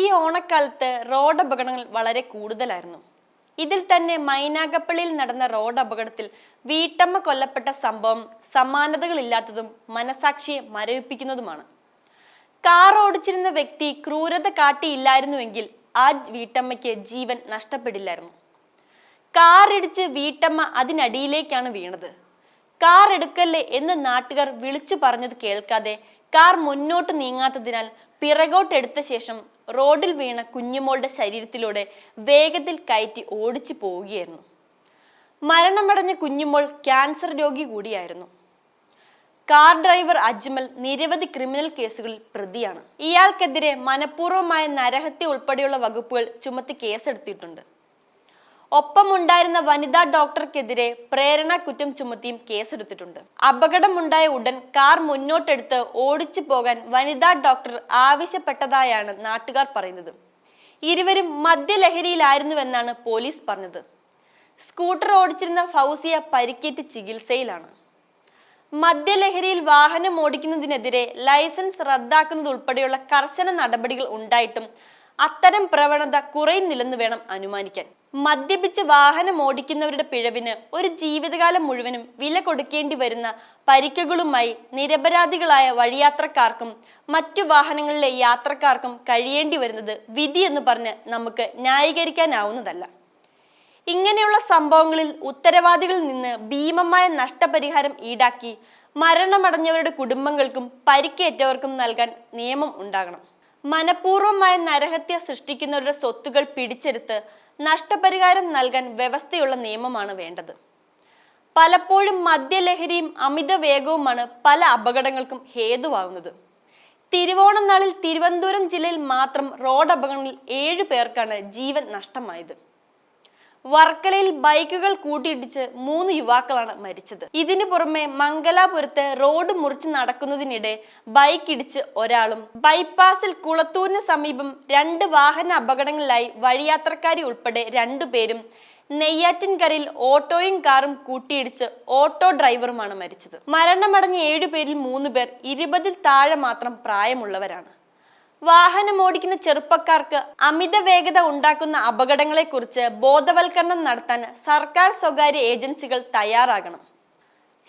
ഈ ഓണക്കാലത്ത് റോഡ് അപകടങ്ങൾ വളരെ കൂടുതലായിരുന്നു. ഇതിൽ തന്നെ മൈനാഗപ്പള്ളിയിൽ നടന്ന റോഡ് അപകടത്തിൽ വീട്ടമ്മ കൊല്ലപ്പെട്ട സംഭവം സമാനതകളില്ലാത്തതും മനസാക്ഷിയെ മരവിപ്പിക്കുന്നതുമാണ്. കാർ ഓടിച്ചിരുന്ന വ്യക്തി ക്രൂരത കാട്ടിയില്ലായിരുന്നുവെങ്കിൽ ആ വീട്ടമ്മയ്ക്ക് ജീവൻ നഷ്ടപ്പെടില്ലായിരുന്നു. കാർ ഇടിച്ച് വീട്ടമ്മ അതിനടിയിലേക്കാണ് വീണത്. കാർ എടുക്കല്ലേ എന്ന് നാട്ടുകാർ വിളിച്ചു പറഞ്ഞത് കേൾക്കാതെ കാർ മുന്നോട്ട് നീങ്ങാത്തതിനാൽ പിറകോട്ടെടുത്ത ശേഷം റോഡിൽ വീണ കുഞ്ഞുമോളുടെ ശരീരത്തിലൂടെ വേഗത്തിൽ കയറ്റി ഓടിച്ചു പോവുകയായിരുന്നു. മരണമടഞ്ഞ കുഞ്ഞുമോൾ ക്യാൻസർ രോഗി കൂടിയായിരുന്നു. കാർ ഡ്രൈവർ അജ്മൽ നിരവധി ക്രിമിനൽ കേസുകളിൽ പ്രതിയാണ്. ഇയാൾക്കെതിരെ മനഃപൂർവമായ നരഹത്യ ഉൾപ്പെടെയുള്ള വകുപ്പുകൾ ചുമത്തി കേസെടുത്തിട്ടുണ്ട്. ഒപ്പമുണ്ടായിരുന്ന വനിതാ ഡോക്ടർക്കെതിരെ പ്രേരണ കുറ്റം ചുമത്തിയും കേസെടുത്തിട്ടുണ്ട്. അപകടമുണ്ടായ ഉടൻ കാർ മുന്നോട്ടെടുത്ത് ഓടിച്ചു പോകാൻ വനിതാ ഡോക്ടർ ആവശ്യപ്പെട്ടതായാണ് നാട്ടുകാർ പറയുന്നത്. ഇരുവരും മദ്യലഹരിയിലായിരുന്നുവെന്നാണ് പോലീസ് പറഞ്ഞത്. സ്കൂട്ടർ ഓടിച്ചിരുന്ന ഫൗസിയ പരിക്കേറ്റ് ചികിത്സയിലാണ്. മദ്യലഹരിയിൽ വാഹനം ഓടിക്കുന്നതിനെതിരെ ലൈസൻസ് റദ്ദാക്കുന്നത് ഉൾപ്പെടെയുള്ള കർശന നടപടികൾ ഉണ്ടായിട്ടും അത്തരം പ്രവണത കുറയുന്നില്ലെന്ന് വേണം അനുമാനിക്കാൻ. മദ്യപിച്ച് വാഹനം ഓടിക്കുന്നവരുടെ പിഴവിന് ഒരു ജീവിതകാലം മുഴുവനും വില കൊടുക്കേണ്ടി വരുന്ന പരിക്കുകളുമായി നിരപരാധികളായ വഴിയാത്രക്കാർക്കും മറ്റു വാഹനങ്ങളിലെ യാത്രക്കാർക്കും കഴിയേണ്ടി വരുന്നത് വിധി എന്ന് പറഞ്ഞ് നമുക്ക് ന്യായീകരിക്കാനാവുന്നതല്ല. ഇങ്ങനെയുള്ള സംഭവങ്ങളിൽ ഉത്തരവാദികളിൽ നിന്ന് ഭീമമായ നഷ്ടപരിഹാരം ഈടാക്കി മരണമടഞ്ഞവരുടെ കുടുംബങ്ങൾക്കും പരിക്കേറ്റവർക്കും നൽകാൻ നിയമം ഉണ്ടാകണം. മനഃപൂർവമായ നരഹത്യ സൃഷ്ടിക്കുന്നവരുടെ സ്വത്തുകൾ പിടിച്ചെടുത്ത് നഷ്ടപരിഹാരം നൽകാൻ വ്യവസ്ഥയുള്ള നിയമമാണ് വേണ്ടത്. പലപ്പോഴും മദ്യലഹരിയും അമിത വേഗവുമാണ് പല അപകടങ്ങൾക്കും ഹേതുവാകുന്നത്. തിരുവോണം നാളിൽ തിരുവനന്തപുരം ജില്ലയിൽ മാത്രം റോഡ് അപകടങ്ങളിൽ ഏഴു പേർക്കാണ് ജീവൻ നഷ്ടമായത്. വർക്കലയിൽ ബൈക്കുകൾ കൂട്ടിയിടിച്ച് മൂന്ന് യുവാക്കളാണ് മരിച്ചത്. ഇതിനു പുറമെ മംഗലാപുരത്ത് റോഡ് മുറിച്ച് നടക്കുന്നതിനിടെ ബൈക്ക് ഇടിച്ച് ഒരാളും ബൈപ്പാസിൽ കുളത്തൂരിന് സമീപം രണ്ട് വാഹന അപകടങ്ങളിലായി വഴിയാത്രക്കാരി ഉൾപ്പെടെ രണ്ടുപേരും നെയ്യാറ്റിൻകരയിൽ ഓട്ടോയും കാറും കൂട്ടിയിടിച്ച് ഓട്ടോ ഡ്രൈവറുമാണ് മരിച്ചത്. മരണമടഞ്ഞ ഏഴുപേരിൽ മൂന്ന് പേർ ഇരുപതിൽ താഴെ മാത്രം പ്രായമുള്ളവരാണ്. വാഹനം ഓടിക്കുന്ന ചെറുപ്പക്കാർക്ക് അമിത വേഗത ഉണ്ടാക്കുന്ന അപകടങ്ങളെക്കുറിച്ച് ബോധവൽക്കരണം നടത്താൻ സർക്കാർ സ്വകാര്യ ഏജൻസികൾ തയ്യാറാകണം.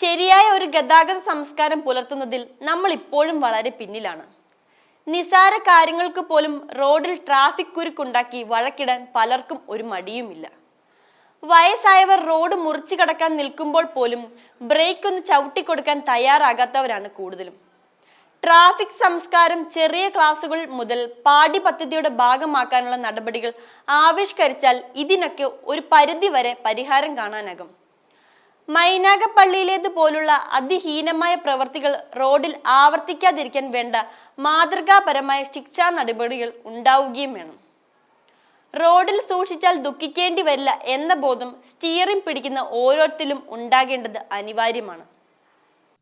ശരിയായ ഒരു ഗതാഗത സംസ്കാരം പുലർത്തുന്നതിൽ നമ്മൾ ഇപ്പോഴും വളരെ പിന്നിലാണ്. നിസാര കാര്യങ്ങൾക്ക് പോലും റോഡിൽ ട്രാഫിക് കുരുക്കുണ്ടാക്കി വഴക്കിടാൻ പലർക്കും ഒരു മടിയുമില്ല. വയസ്സായവർ റോഡ് മുറിച്ചു കടക്കാൻ നിൽക്കുമ്പോൾ പോലും ബ്രേക്ക് ഒന്ന് ചവിട്ടിക്കൊടുക്കാൻ തയ്യാറാകാത്തവരാണ് കൂടുതലും. ട്രാഫിക് സംസ്കാരം ചെറിയ ക്ലാസുകൾ മുതൽ പാഠ്യ പദ്ധതിയുടെ ഭാഗമാക്കാനുള്ള നടപടികൾ ആവിഷ്കരിച്ചാൽ ഇതിനൊക്കെ ഒരു പരിധി വരെ പരിഹാരം കാണാനാകും. മൈനാഗപ്പള്ളിയിലേത് പോലുള്ള അതിഹീനമായ പ്രവർത്തികൾ റോഡിൽ ആവർത്തിക്കാതിരിക്കാൻ വേണ്ട മാതൃകാപരമായ ശിക്ഷാ നടപടികൾ ഉണ്ടാവുകയും വേണം. റോഡിൽ സൂക്ഷിച്ചാൽ ദുഃഖിക്കേണ്ടി വരില്ല എന്ന ബോധം സ്റ്റിയറിംഗ് പിടിക്കുന്ന ഓരോരുത്തരിലും ഉണ്ടാകേണ്ടത് അനിവാര്യമാണ്.